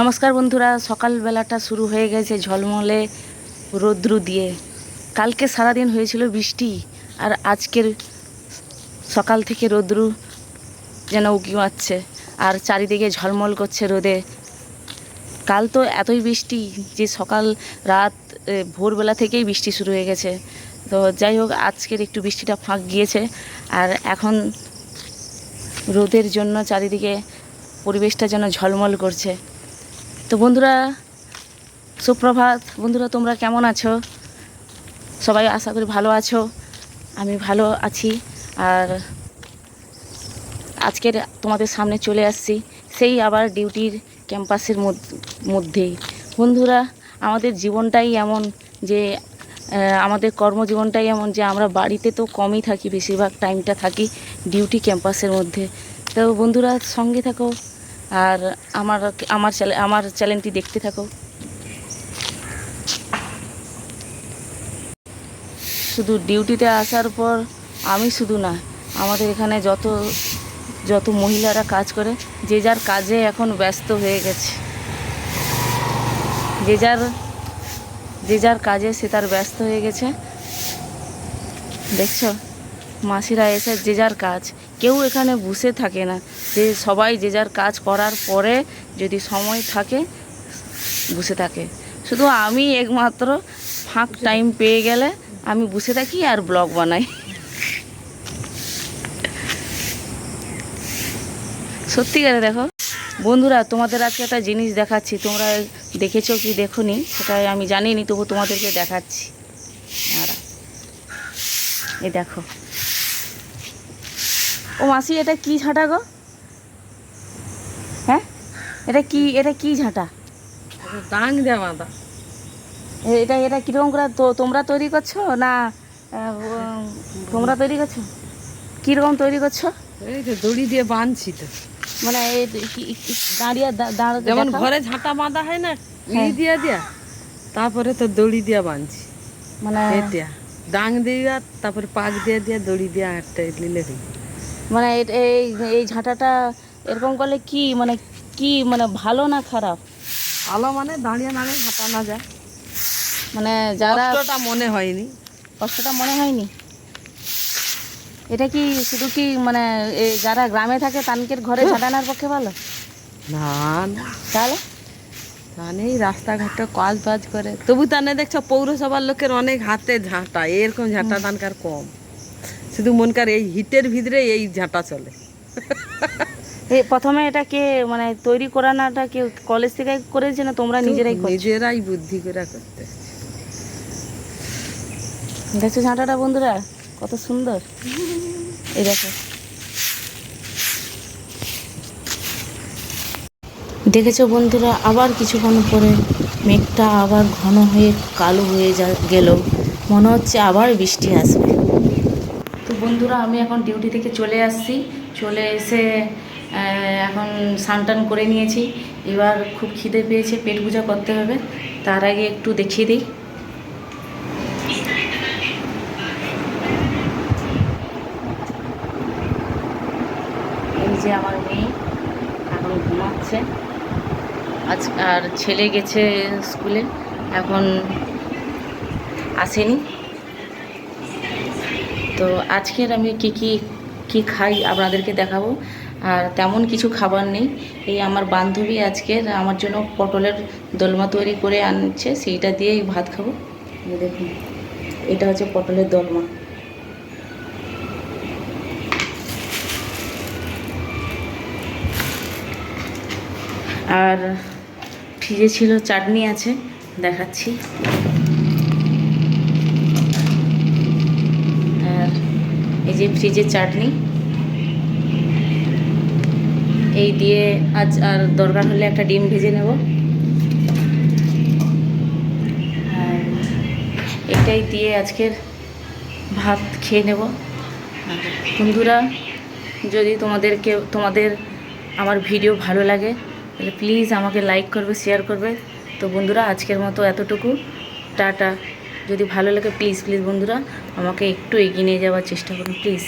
নমস্কার বন্ধুরা, সকালবেলাটা শুরু হয়ে গেছে ঝলমলে রৌদ্রু দিয়ে। কালকে সারাদিন হয়েছিল বৃষ্টি, আর আজকের সকাল থেকে রৌদ্রু যেন উকি মারছে, আর চারিদিকে ঝলমল করছে রোদে। কাল তো এতই বৃষ্টি যে সকাল রাত ভোরবেলা থেকেই বৃষ্টি শুরু হয়ে গেছে। তো যাই হোক, আজকের একটু বৃষ্টিটা ফাঁক গিয়েছে, আর এখন রোদের জন্য চারিদিকে পরিবেশটা যেন ঝলমল করছে। তো বন্ধুরা, সুপ্রভাত। বন্ধুরা, তোমরা কেমন আছো? সবাই আশা করি ভালো আছো। আমি ভালো আছি। আর আজকের তোমাদের সামনে চলে আসছি সেই আবার ডিউটির ক্যাম্পাসের মধ্য- মধ্যেই বন্ধুরা, আমাদের জীবনটাই এমন যে আমাদের কর্মজীবনটাই এমন যে, আমরা বাড়িতে তো কমই থাকি, বেশিরভাগ টাইমটা থাকি ডিউটি ক্যাম্পাসের মধ্যে। তো বন্ধুরা, সঙ্গে থাকো। আর আমার আমার আমার চ্যানেলটি দেখতে থাকো। শুধু ডিউটিতে আসার পর আমি শুধু না, আমাদের এখানে যত যত মহিলারা কাজ করে, যে যার কাজে এখন ব্যস্ত হয়ে গেছে। যে যার যে যার কাজে সে তার ব্যস্ত হয়ে গেছে। দেখছ? মাসিরা এসে যে যার কাজ কেউ এখানে বসে থাকে না। যে সবাই যে যার কাজ করার পরে যদি সময় থাকে, বসে থাকে। শুধু আমি একমাত্র ফাঁক টাইম পেয়ে গেলে আমি বসে থাকি আর ব্লগ বানাই। সত্যি সত্যিকারে দেখো, বন্ধুরা, তোমাদের আজকে একটা জিনিস দেখাচ্ছি। তোমরা দেখেছ কি দেখোনি? সেটা আমি জানিনি, তবু তোমাদেরকে দেখাচ্ছি। দাঁড়াও। এই দেখো। ও মাসি এটা কি ঝাঁটা গো? হ্যাঁ? এটা কি এটা কি ঝাঁটা? দাং দেওয়া মাদা এটা এটা কীরকম করে তোমরা তৈরি করছ না তোমরা তৈরি করছ? কীরকম তৈরি করছ? এই তো দড়ি দিয়ে বাঁধছি তো। মানে এই দাঁড়িয়ে দাঁড় যেমন ঘরে ঝাঁটা বাঁধা হয় না হ্যাঁ। ইড়ি দিয়া দিয়া তারপরে তো দড়ি দিয়া বাঁধছি। মানে এটা ডাং দিয়া তারপরে পাক দিয়ে দিয়া দড়ি দিয়া একটা নিলে হই মানে এই এই ঝাঁটাটা এরকম করলে কি মানে কি মানে ভালো না খারাপ? ভালো মানে দাঁড়িয়ে দাঁড়িয়ে ঝাঁটা না যায়। মানে যারা কষ্টটা মনে হয়নি। কষ্টটা মনে হয়নি? এটা কি শুধু কি মানে যারা গ্রামে থাকে তানকের ঘরে ঝাঁটানোর পক্ষে ভালো? না না। তাহলে? এই রাস্তাঘাটে কাজ বাজ করে। তবু তানে দেখছ পৌরসভার লোকের অনেক হাতে ঝাঁটা এরকম ঝাঁটা দানকার কম। শুধু মনকার এই হিটের ভিতরে এই ঝাঁটা চলে। প্রথমে এটা কে মানে তৈরি করানোটা কে কলেজ থেকে করেছে না তোমরা নিজেরাই নিজেরাই বুদ্ধি করে করতে। দেখছ ঝাঁটাটা বন্ধুরা? কত সুন্দর। এই দেখো। দেখেছ বন্ধুরা? আবার কিছুক্ষণ পরে মেঘটা আবার ঘন হয়ে কালো হয়ে যা গেল। মনে হচ্ছে আবার বৃষ্টি আসবে। বন্ধুরা, আমি এখন ডিউটি থেকে চলে আসছি। চলে এসে এখন স্নান করে নিয়েছি। এবার খুব খিদে পেয়েছে, পেট পূজা করতে হবে। তার আগে একটু দেখিয়ে দিই। এই যে আমার মেয়ে এখন ঘুমাচ্ছে। আজ আর ছেলে গেছে স্কুলে, এখন আসেনি। তো আজকের আমি কি কি কি খাই আপনাদেরকে দেখাবো। আর তেমন কিছু খাবার নেই। এই আমার বান্ধবী আজকের আমার জন্য পটলের দোলমা তৈরি করে আনছে, সেইটা দিয়েই ভাত খাব। দেখুন, এটা হচ্ছে পটলের দোলমা। আর ফ্রিজে ছিল চাটনি আছে, দেখাচ্ছি আর এই যে ফ্রিজের চাটনি। এই দিয়ে আজ আর দরকার হলে একটা ডিম ভেজে নেব। এটাই দিয়ে আজকের ভাত খেয়ে নেব। বন্ধুরা, যদি তোমাদেরকে, তোমাদের আমার ভিডিও ভালো লাগে, তাহলে প্লিজ আমাকে লাইক করবে শেয়ার করবে। তো বন্ধুরা, আজকের মতো এতটুকু। টাটা। যদি ভালো লাগে প্লিজ প্লিজ বন্ধুরা আমাকে একটু এগিয়ে নিয়ে যাওয়ার চেষ্টা করুন প্লিজ